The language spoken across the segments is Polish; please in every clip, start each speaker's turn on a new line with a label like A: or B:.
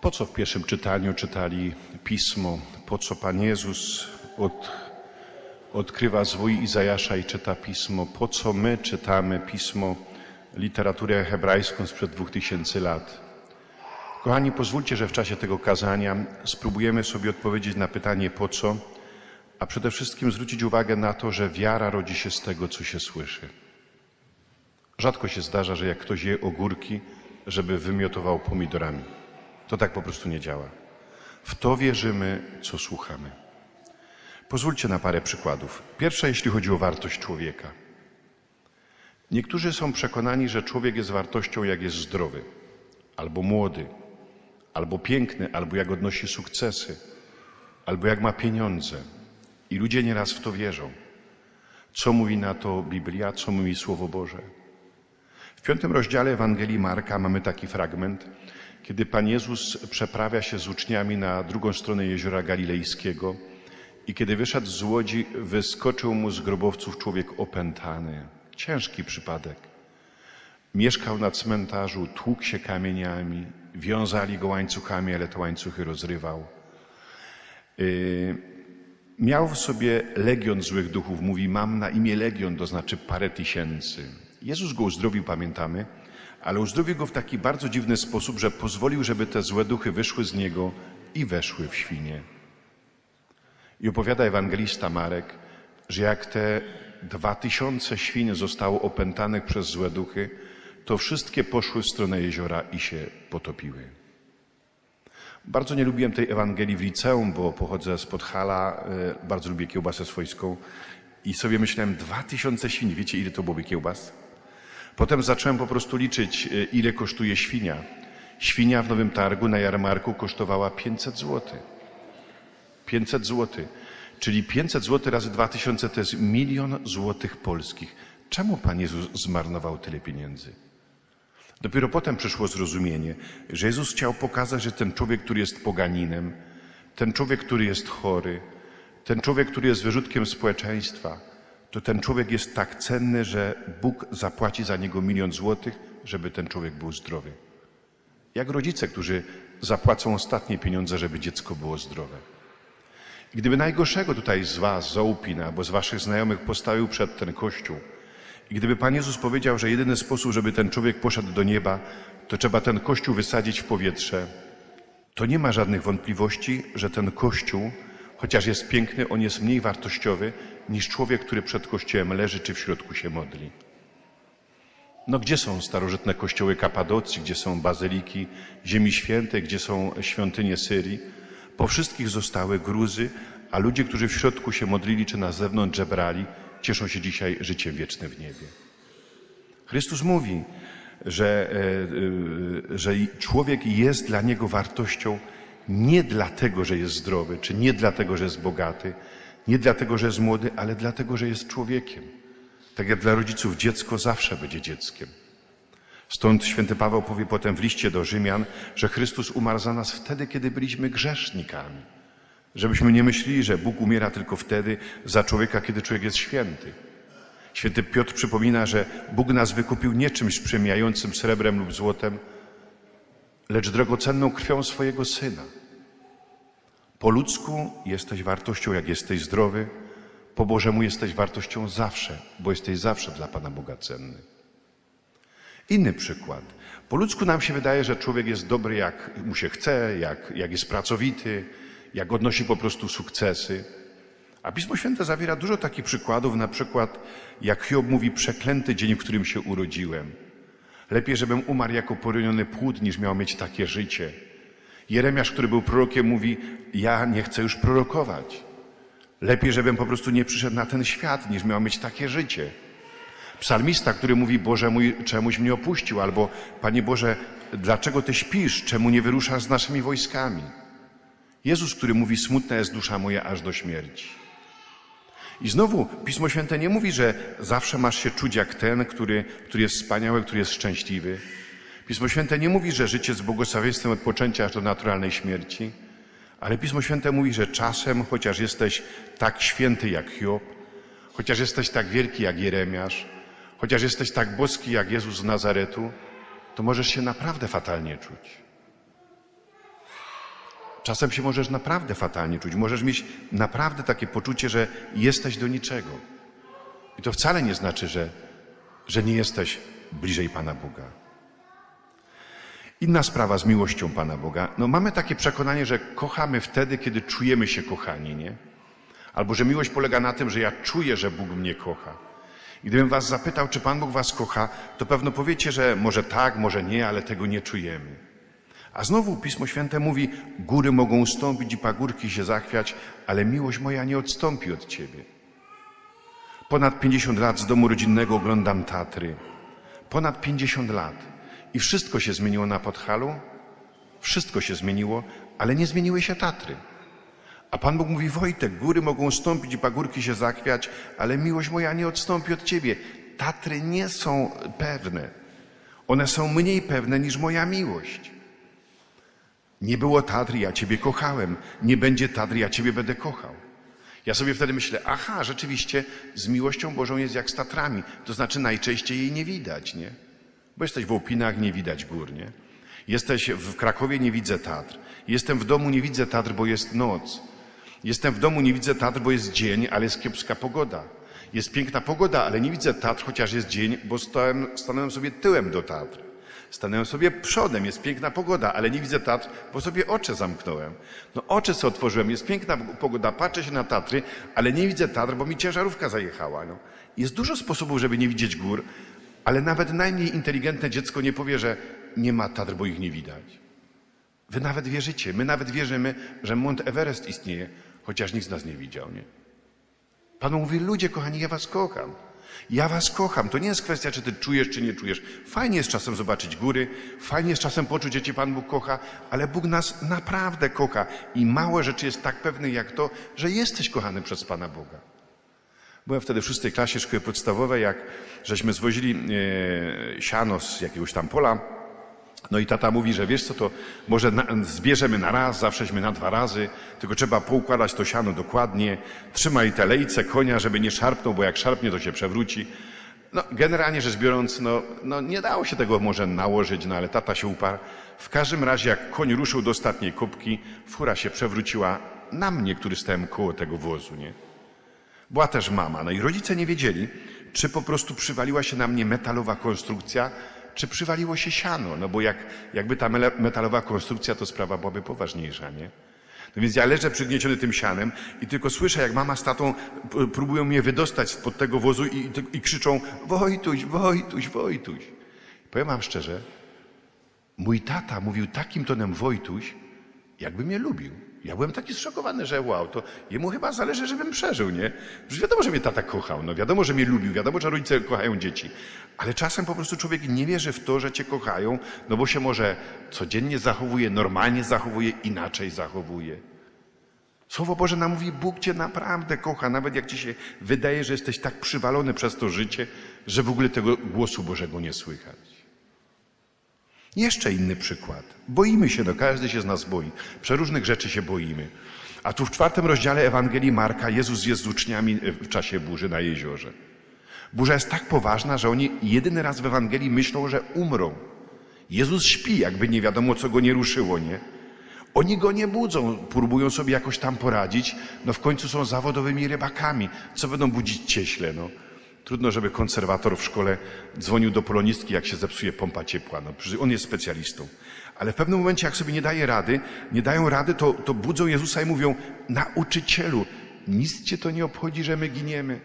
A: Po co w pierwszym czytaniu czytali pismo? Po co Pan Jezus od, odkrywa zwój Izajasza i czyta pismo? Po co my czytamy pismo, literaturę hebrajską sprzed dwóch tysięcy lat? Kochani, pozwólcie, że w czasie tego kazania spróbujemy sobie odpowiedzieć na pytanie po co, a przede wszystkim zwrócić uwagę na to, że wiara rodzi się z tego, co się słyszy. Rzadko się zdarza, że jak ktoś je ogórki, żeby wymiotował pomidorami. To tak po prostu nie działa. W to wierzymy, co słuchamy. Pozwólcie na parę przykładów. Pierwsza, jeśli chodzi o wartość człowieka. Niektórzy są przekonani, że człowiek jest wartością, jak jest zdrowy, albo młody, albo piękny, albo jak odnosi sukcesy, albo jak ma pieniądze. I ludzie nieraz w to wierzą. Co mówi na to Biblia, co mówi Słowo Boże? W piątym rozdziale Ewangelii Marka mamy taki fragment, kiedy Pan Jezus przeprawia się z uczniami na drugą stronę jeziora Galilejskiego i kiedy wyszedł z łodzi, wyskoczył mu z grobowców człowiek opętany. Ciężki przypadek. Mieszkał na cmentarzu, tłukł się kamieniami, wiązali go łańcuchami, ale te łańcuchy rozrywał. Yy, miał w sobie legion złych duchów. Mówi, mam na imię legion, to znaczy parę tysięcy. Jezus go uzdrowił, pamiętamy, ale uzdrowił go w taki bardzo dziwny sposób, że pozwolił, żeby te złe duchy wyszły z niego i weszły w świnie. I opowiada ewangelista Marek, że jak te dwa tysiące świn zostało opętanych przez złe duchy, to wszystkie poszły w stronę jeziora i się potopiły. Bardzo nie lubiłem tej Ewangelii w liceum, bo pochodzę z Podhala, e, bardzo lubię kiełbasę swojską i sobie myślałem, dwa tysiące świń, wiecie ile to byłoby kiełbas? Potem zacząłem po prostu liczyć, e, ile kosztuje świnia. Świnia w Nowym Targu na jarmarku kosztowała 500 zł. 500 zł. Czyli 500 zł razy 2000 to jest milion złotych polskich. Czemu Pan Jezus zmarnował tyle pieniędzy? Dopiero potem przyszło zrozumienie, że Jezus chciał pokazać, że ten człowiek, który jest poganinem, ten człowiek, który jest chory, ten człowiek, który jest wyrzutkiem społeczeństwa, to ten człowiek jest tak cenny, że Bóg zapłaci za niego milion złotych, żeby ten człowiek był zdrowy. Jak rodzice, którzy zapłacą ostatnie pieniądze, żeby dziecko było zdrowe. Gdyby najgorszego tutaj z Was, z Ołpina, albo z Waszych znajomych postawił przed ten kościół, i gdyby Pan Jezus powiedział, że jedyny sposób, żeby ten człowiek poszedł do nieba, to trzeba ten kościół wysadzić w powietrze, to nie ma żadnych wątpliwości, że ten kościół, chociaż jest piękny, on jest mniej wartościowy niż człowiek, który przed kościołem leży czy w środku się modli. No gdzie są starożytne kościoły Kapadocji, gdzie są bazyliki Ziemi Świętej, gdzie są świątynie Syrii? Po wszystkich zostały gruzy, a ludzie, którzy w środku się modlili czy na zewnątrz żebrali, cieszą się dzisiaj życiem wiecznym w niebie. Chrystus mówi, że, e, e, że człowiek jest dla niego wartością nie dlatego, że jest zdrowy, czy nie dlatego, że jest bogaty, nie dlatego, że jest młody, ale dlatego, że jest człowiekiem. Tak jak dla rodziców dziecko zawsze będzie dzieckiem. Stąd święty Paweł powie potem w liście do Rzymian, że Chrystus umarł za nas wtedy, kiedy byliśmy grzesznikami. Żebyśmy nie myśleli, że Bóg umiera tylko wtedy za człowieka, kiedy człowiek jest święty. Święty Piotr przypomina, że Bóg nas wykupił nie czymś przemijającym srebrem lub złotem, lecz drogocenną krwią swojego Syna. Po ludzku jesteś wartością, jak jesteś zdrowy, po Bożemu jesteś wartością zawsze, bo jesteś zawsze dla Pana Boga cenny. Inny przykład. Po ludzku nam się wydaje, że człowiek jest dobry, jak mu się chce, jak, jak jest pracowity, jak odnosi po prostu sukcesy. A Pismo Święte zawiera dużo takich przykładów, na przykład jak Hiob mówi, przeklęty dzień, w którym się urodziłem. Lepiej, żebym umarł jako poroniony płód, niż miał mieć takie życie. Jeremiasz, który był prorokiem, mówi, ja nie chcę już prorokować. Lepiej, żebym po prostu nie przyszedł na ten świat, niż miał mieć takie życie. Psalmista, który mówi, Boże mój, czemuś mnie opuścił, albo Panie Boże, dlaczego Ty śpisz, czemu nie wyruszasz z naszymi wojskami? Jezus, który mówi, smutna jest dusza moja aż do śmierci. I znowu Pismo Święte nie mówi, że zawsze masz się czuć jak ten, który, który jest wspaniały, który jest szczęśliwy. Pismo Święte nie mówi, że życie z błogosławieństwem od poczęcia aż do naturalnej śmierci. Ale Pismo Święte mówi, że czasem, chociaż jesteś tak święty jak Hiob, chociaż jesteś tak wielki jak Jeremiasz, chociaż jesteś tak boski jak Jezus z Nazaretu, to możesz się naprawdę fatalnie czuć. Czasem się możesz naprawdę fatalnie czuć. Możesz mieć naprawdę takie poczucie, że jesteś do niczego. I to wcale nie znaczy, że, że nie jesteś bliżej Pana Boga. Inna sprawa z miłością Pana Boga. No mamy takie przekonanie, że kochamy wtedy, kiedy czujemy się kochani, nie? Albo że miłość polega na tym, że ja czuję, że Bóg mnie kocha. I gdybym was zapytał, czy Pan Bóg was kocha, to pewno powiecie, że może tak, może nie, ale tego nie czujemy. A znowu Pismo Święte mówi, góry mogą ustąpić i pagórki się zachwiać, ale miłość moja nie odstąpi od Ciebie. Ponad 50 lat z domu rodzinnego oglądam Tatry. Ponad 50 lat. I wszystko się zmieniło na Podhalu? Wszystko się zmieniło, ale nie zmieniły się Tatry. A Pan Bóg mówi, Wojtek, góry mogą stąpić i pagórki się zachwiać, ale miłość moja nie odstąpi od Ciebie. Tatry nie są pewne. One są mniej pewne niż moja miłość. Nie było Tatry, ja Ciebie kochałem. Nie będzie Tatry, ja Ciebie będę kochał. Ja sobie wtedy myślę, aha, rzeczywiście z miłością Bożą jest jak z Tatrami. To znaczy najczęściej jej nie widać, nie? Bo jesteś w Łopinach, nie widać gór, nie? Jesteś w Krakowie, nie widzę Tatr. Jestem w domu, nie widzę Tatr, bo jest noc. Jestem w domu, nie widzę Tatr, bo jest dzień, ale jest kiepska pogoda. Jest piękna pogoda, ale nie widzę Tatr, chociaż jest dzień, bo stałem, stanąłem sobie tyłem do Tatr. Stanąłem sobie przodem, jest piękna pogoda, ale nie widzę Tatr, bo sobie oczy zamknąłem. No oczy sobie otworzyłem, jest piękna pogoda, patrzę się na Tatry, ale nie widzę Tatr, bo mi ciężarówka zajechała. No. Jest dużo sposobów, żeby nie widzieć gór, ale nawet najmniej inteligentne dziecko nie powie, że nie ma Tatr, bo ich nie widać. Wy nawet wierzycie, my nawet wierzymy, że Mount Everest istnieje, chociaż nikt z nas nie widział, nie? Pan mówi, ludzie kochani, ja was kocham. Ja was kocham. To nie jest kwestia, czy ty czujesz, czy nie czujesz. Fajnie jest czasem zobaczyć góry, fajnie jest czasem poczuć, że cię Pan Bóg kocha, ale Bóg nas naprawdę kocha i małe rzeczy jest tak pewnych jak to, że jesteś kochany przez Pana Boga. Byłem wtedy w szóstej klasie szkoły podstawowej, jak żeśmy zwozili e, siano z jakiegoś tam pola. No i tata mówi, że wiesz co, to może na, zbierzemy na raz, zawsześmy na dwa razy, tylko trzeba poukładać to siano dokładnie. Trzymaj te lejce konia, żeby nie szarpnął, bo jak szarpnie, to się przewróci. No, generalnie rzecz biorąc, no, no nie dało się tego może nałożyć, no ale tata się uparł. W każdym razie, jak koń ruszył do ostatniej kubki, fura się przewróciła na mnie, który stałem koło tego wozu, nie? Była też mama, no i rodzice nie wiedzieli, czy po prostu przywaliła się na mnie metalowa konstrukcja, czy przywaliło się siano, no bo jak, jakby ta metalowa konstrukcja, to sprawa byłaby poważniejsza, nie? No więc ja leżę przygnieciony tym sianem i tylko słyszę, jak mama z tatą próbują mnie wydostać spod tego wozu i, i, i krzyczą Wojtuś, Wojtuś, Wojtuś. Powiem wam szczerze, mój tata mówił takim tonem Wojtuś, jakby mnie lubił. Ja byłem taki zszokowany, że wow, to jemu chyba zależy, żebym przeżył, nie? Przecież wiadomo, że mnie tata kochał, no wiadomo, że mnie lubił, wiadomo, że rodzice kochają dzieci. Ale czasem po prostu człowiek nie wierzy w to, że cię kochają, no bo się może codziennie zachowuje, normalnie zachowuje, inaczej zachowuje. Słowo Boże nam mówi, Bóg cię naprawdę kocha, nawet jak ci się wydaje, że jesteś tak przywalony przez to życie, że w ogóle tego głosu Bożego nie słychać. Jeszcze inny przykład. Boimy się, no każdy się z nas boi. Przeróżnych rzeczy się boimy. A tu w czwartym rozdziale Ewangelii Marka Jezus jest z uczniami w czasie burzy na jeziorze. Burza jest tak poważna, że oni jedyny raz w Ewangelii myślą, że umrą. Jezus śpi, jakby nie wiadomo, co go nie ruszyło, nie? Oni go nie budzą, próbują sobie jakoś tam poradzić, no w końcu są zawodowymi rybakami. Co będą budzić cieśle, no? Trudno, żeby konserwator w szkole dzwonił do polonistki, jak się zepsuje pompa ciepła. No, on jest specjalistą. Ale w pewnym momencie, jak sobie nie daje rady, nie dają rady, to, to budzą Jezusa i mówią, nauczycielu, nic cię to nie obchodzi, że my giniemy.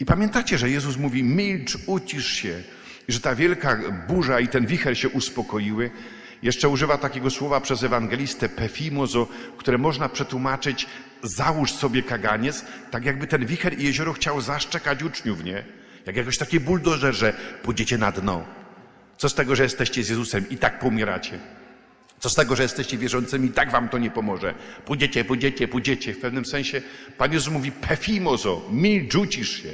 A: I pamiętacie, że Jezus mówi, milcz, ucisz się. Że ta wielka burza i ten wicher się uspokoiły. Jeszcze używa takiego słowa przez ewangelistę pefimozo, które można przetłumaczyć załóż sobie kaganiec, tak jakby ten wicher i jezioro chciał zaszczekać uczniów, nie? Jak jakoś taki buldożer, że pójdziecie na dno. Co z tego, że jesteście z Jezusem i tak pomieracie? Co z tego, że jesteście wierzącymi, i tak wam to nie pomoże. Pójdziecie, pójdziecie, pójdziecie. W pewnym sensie Pan Jezus mówi pefimozo, milcz, ucisz się.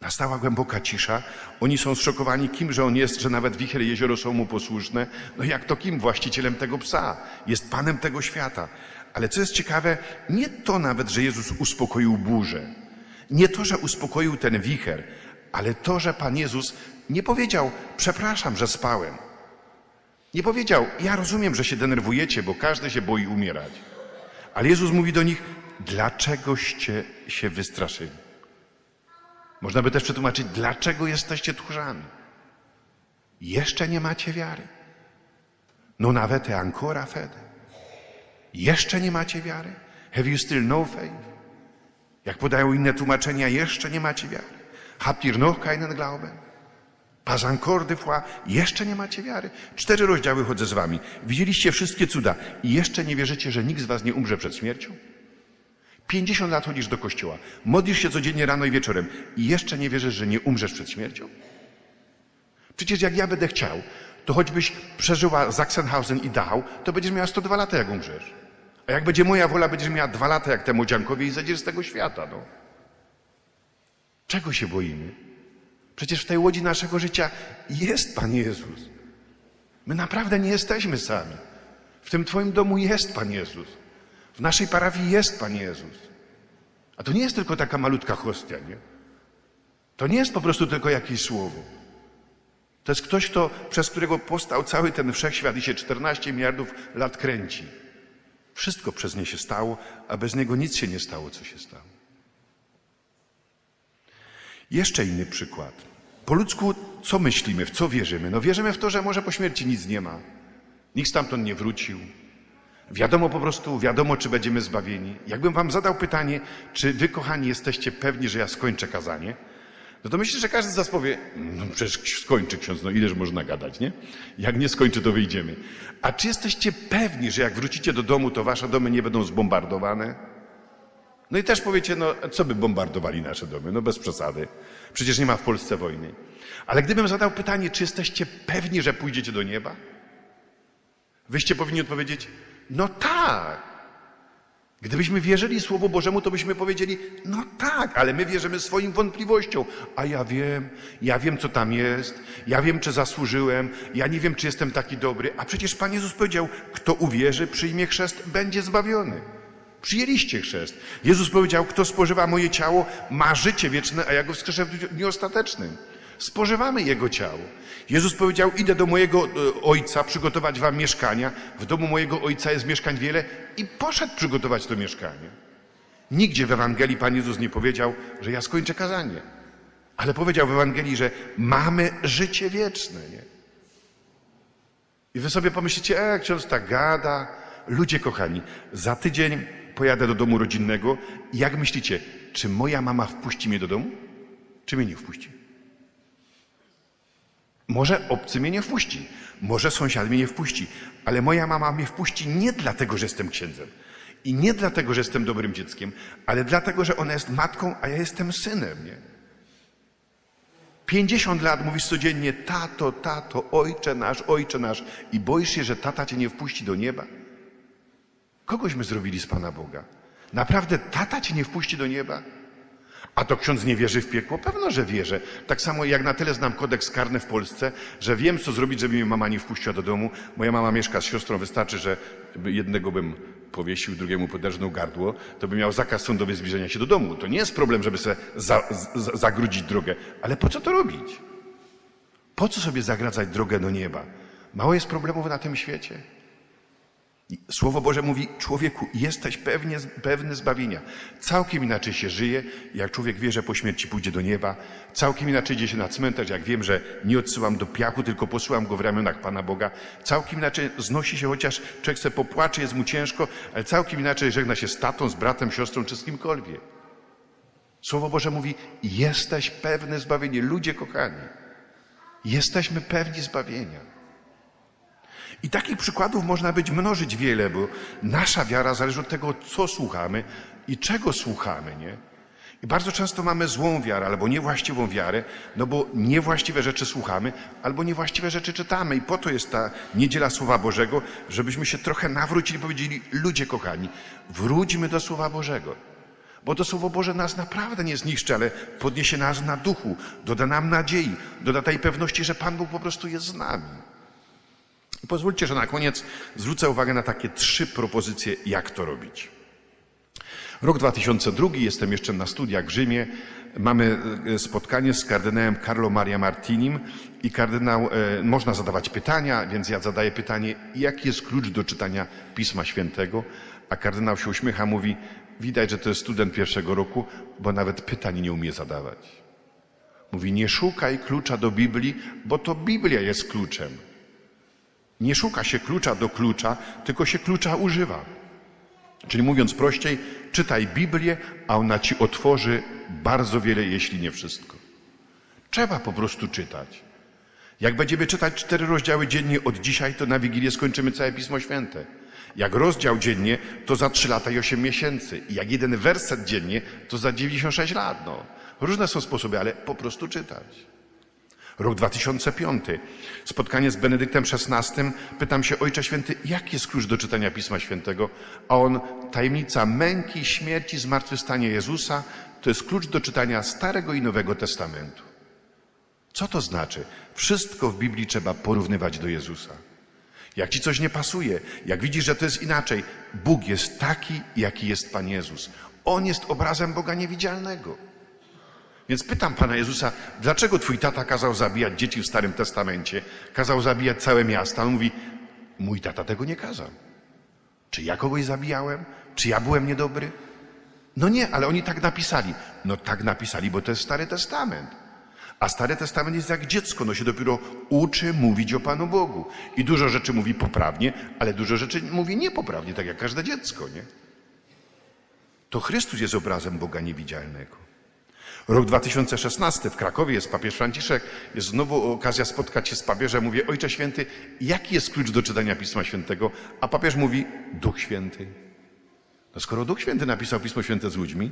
A: Nastała głęboka cisza. Oni są zszokowani, kim że on jest, że nawet wicher i jezioro są mu posłuszne. No jak to kim? Właścicielem tego psa. Jest panem tego świata. Ale co jest ciekawe, nie to nawet, że Jezus uspokoił burzę. Nie to, że uspokoił ten wicher, ale to, że Pan Jezus nie powiedział, przepraszam, że spałem. Nie powiedział, ja rozumiem, że się denerwujecie, bo każdy się boi umierać. Ale Jezus mówi do nich, dlaczegoście się wystraszyli? Można by też przetłumaczyć, dlaczego jesteście tchórzami? Jeszcze nie macie wiary. No nawet ancora fede. Jeszcze nie macie wiary? Have you still no faith? Jak podają inne tłumaczenia, jeszcze nie macie wiary. Habt ihr noch keinen Glauben? Pas encore de foi, jeszcze nie macie wiary. Cztery rozdziały chodzę z wami. Widzieliście wszystkie cuda i jeszcze nie wierzycie, że nikt z was nie umrze przed śmiercią? 50 lat chodzisz do kościoła, modlisz się codziennie rano i wieczorem i jeszcze nie wierzysz, że nie umrzesz przed śmiercią? Przecież jak ja będę chciał, to choćbyś przeżyła Sachsenhausen i Dachau, to będziesz miała 102 lata, jak umrzesz. A jak będzie moja wola, będziesz miała dwa lata, jak temu dziankowie i zejdziesz z tego świata. No. Czego się boimy? Przecież w tej łodzi naszego życia jest Pan Jezus. My naprawdę nie jesteśmy sami. W tym Twoim domu jest Pan Jezus. W naszej parafii jest Pan Jezus. A to nie jest tylko taka malutka hostia, nie? To nie jest po prostu tylko jakieś słowo. To jest ktoś, kto, przez którego powstał cały ten wszechświat i się 14 miliardów lat kręci. Wszystko przez nie się stało, a bez niego nic się nie stało, co się stało. Jeszcze inny przykład. Po ludzku, co myślimy, w co wierzymy? No wierzymy w to, że może po śmierci nic nie ma. Nikt stamtąd nie wrócił. Wiadomo po prostu, wiadomo, czy będziemy zbawieni. Jakbym wam zadał pytanie, czy wy, kochani, jesteście pewni, że ja skończę kazanie, no to myślę, że każdy z was powie, no przecież skończy ksiądz, no ileż można gadać, nie? Jak nie skończy, to wyjdziemy. A czy jesteście pewni, że jak wrócicie do domu, to wasze domy nie będą zbombardowane? No i też powiecie, no co by bombardowali nasze domy? No bez przesady. Przecież nie ma w Polsce wojny. Ale gdybym zadał pytanie, czy jesteście pewni, że pójdziecie do nieba? Wyście powinni odpowiedzieć, no tak. Gdybyśmy wierzyli Słowu Bożemu, to byśmy powiedzieli, no tak, ale my wierzymy swoim wątpliwościom. A ja wiem, ja wiem, co tam jest, ja wiem, czy zasłużyłem, ja nie wiem, czy jestem taki dobry. A przecież Pan Jezus powiedział, kto uwierzy, przyjmie chrzest, będzie zbawiony. Przyjęliście chrzest. Jezus powiedział, kto spożywa moje ciało, ma życie wieczne, a ja go wskrzeszę w dniu ostatecznym. Spożywamy Jego ciało. Jezus powiedział, idę do mojego e, Ojca przygotować wam mieszkania. W domu mojego Ojca jest mieszkań wiele i poszedł przygotować to mieszkanie. Nigdzie w Ewangelii Pan Jezus nie powiedział, że ja skończę kazanie. Ale powiedział w Ewangelii, że mamy życie wieczne. Nie? I wy sobie pomyślicie, e, ksiądz tak gada. Ludzie kochani, za tydzień pojadę do domu rodzinnego jak myślicie, czy moja mama wpuści mnie do domu? Czy mnie nie wpuści? Może obcy mnie nie wpuści, może sąsiad mnie nie wpuści, ale moja mama mnie wpuści nie dlatego, że jestem księdzem i nie dlatego, że jestem dobrym dzieckiem, ale dlatego, że ona jest matką, a ja jestem synem, nie? 50 lat mówisz codziennie, tato, tato, ojcze nasz, ojcze nasz i boisz się, że tata cię nie wpuści do nieba? Kogośmy zrobili z Pana Boga? Naprawdę tata cię nie wpuści do nieba? A to ksiądz nie wierzy w piekło? Pewno, że wierzę. Tak samo jak na tyle znam kodeks karny w Polsce, że wiem, co zrobić, żeby mnie mama nie wpuściła do domu. Moja mama mieszka z siostrą, wystarczy, że jednego bym powiesił, drugiemu poderżnął gardło, to by miał zakaz sądowy zbliżenia się do domu. To nie jest problem, żeby sobie za, za, zagrudzić drogę. Ale po co to robić? Po co sobie zagradzać drogę do nieba? Mało jest problemów na tym świecie. Słowo Boże mówi, człowieku, jesteś pewnie, pewny zbawienia. Całkiem inaczej się żyje, jak człowiek wie, że po śmierci pójdzie do nieba. Całkiem inaczej idzie się na cmentarz, jak wiem, że nie odsyłam do piachu, tylko posyłam go w ramionach Pana Boga. Całkiem inaczej znosi się, chociaż człowiek se popłacze, jest mu ciężko, ale całkiem inaczej żegna się z tatą, z bratem, siostrą czy z kimkolwiek. Słowo Boże mówi, jesteś pewny zbawienia. Ludzie kochani, jesteśmy pewni zbawienia. I takich przykładów można być mnożyć wiele, bo nasza wiara zależy od tego, co słuchamy i czego słuchamy, nie? I bardzo często mamy złą wiarę albo niewłaściwą wiarę, no bo niewłaściwe rzeczy słuchamy albo niewłaściwe rzeczy czytamy. I po to jest ta niedziela Słowa Bożego, żebyśmy się trochę nawrócili i powiedzieli, ludzie kochani, wróćmy do Słowa Bożego. Bo to Słowo Boże nas naprawdę nie zniszczy, ale podniesie nas na duchu, doda nam nadziei, doda tej pewności, że Pan Bóg po prostu jest z nami. Pozwólcie, że na koniec zwrócę uwagę na takie trzy propozycje, jak to robić. Rok 2002, jestem jeszcze na studiach w Rzymie. Mamy e, spotkanie z kardynałem Carlo Maria Martinim i kardynał, e, można zadawać pytania, więc ja zadaję pytanie, jaki jest klucz do czytania Pisma Świętego? A kardynał się uśmiecha, mówi, widać, że to jest student pierwszego roku, bo nawet pytań nie umie zadawać. Mówi, nie szukaj klucza do Biblii, bo to Biblia jest kluczem. Nie szuka się klucza do klucza, tylko się klucza używa. Czyli mówiąc prościej, czytaj Biblię, a ona ci otworzy bardzo wiele, jeśli nie wszystko. Trzeba po prostu czytać. Jak będziemy czytać cztery rozdziały dziennie od dzisiaj, to na Wigilię skończymy całe Pismo Święte. Jak rozdział dziennie, to za trzy lata i osiem miesięcy. I jak jeden werset dziennie, to za 96 lat. No. Różne są sposoby, ale po prostu czytać. Rok 2005. Spotkanie z Benedyktem XVI. Pytam się, Ojcze Święty, jaki jest klucz do czytania Pisma Świętego? A on, tajemnica męki, śmierci, zmartwychwstania Jezusa, to jest klucz do czytania Starego i Nowego Testamentu. Co to znaczy? Wszystko w Biblii trzeba porównywać do Jezusa. Jak ci coś nie pasuje, jak widzisz, że to jest inaczej, Bóg jest taki, jaki jest Pan Jezus. On jest obrazem Boga niewidzialnego. Więc pytam Pana Jezusa, dlaczego Twój tata kazał zabijać dzieci w Starym Testamencie, kazał zabijać całe miasta? On mówi, mój tata tego nie kazał. Czy ja kogoś zabijałem? Czy ja byłem niedobry? No nie, ale oni tak napisali. No tak napisali, bo to jest Stary Testament. A Stary Testament jest jak dziecko, no się dopiero uczy mówić o Panu Bogu. I dużo rzeczy mówi poprawnie, ale dużo rzeczy mówi niepoprawnie, tak jak każde dziecko, nie? To Chrystus jest obrazem Boga niewidzialnego. Rok 2016 w Krakowie jest papież Franciszek, jest znowu okazja spotkać się z papieżem. Mówię, Ojcze Święty, jaki jest klucz do czytania Pisma Świętego? A papież mówi, Duch Święty. No skoro Duch Święty napisał Pismo Święte z ludźmi,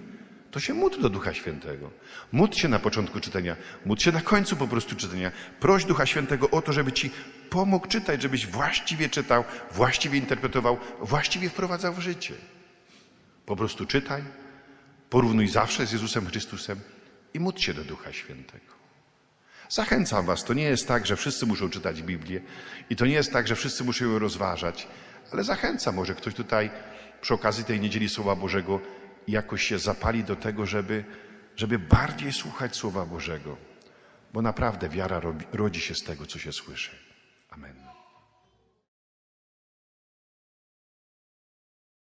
A: to się módl do Ducha Świętego. Módl się na początku czytania, módl się na końcu po prostu czytania. Proś Ducha Świętego o to, żeby Ci pomógł czytać, żebyś właściwie czytał, właściwie interpretował, właściwie wprowadzał w życie. Po prostu czytaj, porównuj zawsze z Jezusem Chrystusem i módl się do Ducha Świętego. Zachęcam Was, to nie jest tak, że wszyscy muszą czytać Biblię i to nie jest tak, że wszyscy muszą ją rozważać, ale zachęcam, może ktoś tutaj przy okazji tej niedzieli Słowa Bożego jakoś się zapali do tego, żeby, żeby bardziej słuchać Słowa Bożego, bo naprawdę wiara rodzi się z tego, co się słyszy. Amen.